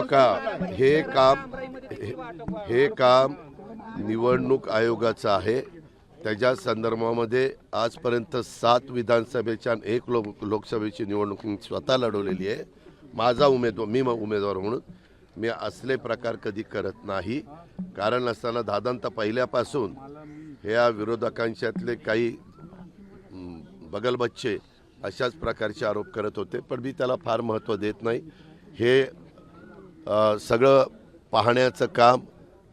का हे काम हे- हे काम निवडणूक आयोगाचं आहे? त्याच्या संदर्भामध्ये आजपर्यंत सात विधानसभेच्या एक लोक लोकसभेची निवडणूक मी स्वतः लढवलेली आहे. माझा उमेदवार मी म- उमेदवार म्हणून मी असले प्रकार कधी करत नाही. कारण असताना दादांत पहिल्यापासून ह्या विरोधकांच्यातले काही बगलबच्चे अशाच प्रकारचे आरोप करत होते पण मी त्याला फार महत्त्व देत नाही. हे सगळं पाहण्याचं काम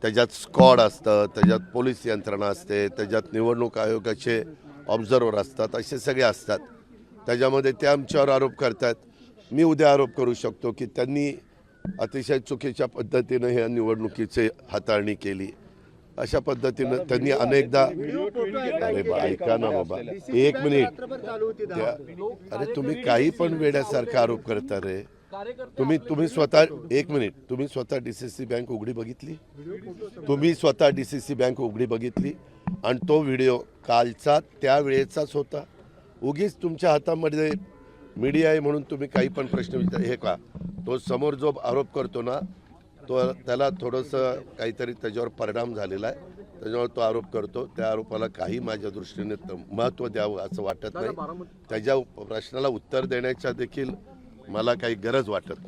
त्याच्यात स्कॉड असतं त्याच्यात पोलीस यंत्रणा असते त्याच्यात निवडणूक आयोगाचे ऑब्झर्वर असतात असे सगळे असतात. त्याच्यामध्ये ते आमच्यावर आरोप करतात. मी उद्या आरोप करू शकतो की त्यांनी अतिशय चुकीच्या पद्धतीनं ह्या निवडणुकीची हाताळणी केली. अशा पद्धतीनं त्यांनी अनेकदा अरे ऐका ना बाबा. एक मिनिट अरे तुम्ही काही पण वेड्यासारखा आरोप करता रे. तुम्ही तुम्ही स्वतः एक मिनिट तुम्ही स्वतः डीसीसी बँक उघडी बघितली? तुम्ही स्वतः डीसीसी बँक उघडी बघितली? आणि तो व्हिडिओ कालचा त्या वेळेचाच होता. उगीच तुमच्या हातामध्ये मीडिया आहे म्हणून तुम्ही काही पण प्रश्न विचार हे का तो समोर जो आरोप करतो ना तो त्याला थोडंसं काहीतरी त्याच्यावर परिणाम झालेला आहे. त्याच्यावर तो आरोप करतो. त्या आरोपाला काही माझ्या दृष्टीने महत्त्व द्यावं असं वाटत नाही. त्याच्या प्रश्नाला उत्तर देण्याच्या देखील मला काही गरज वाटत नाही.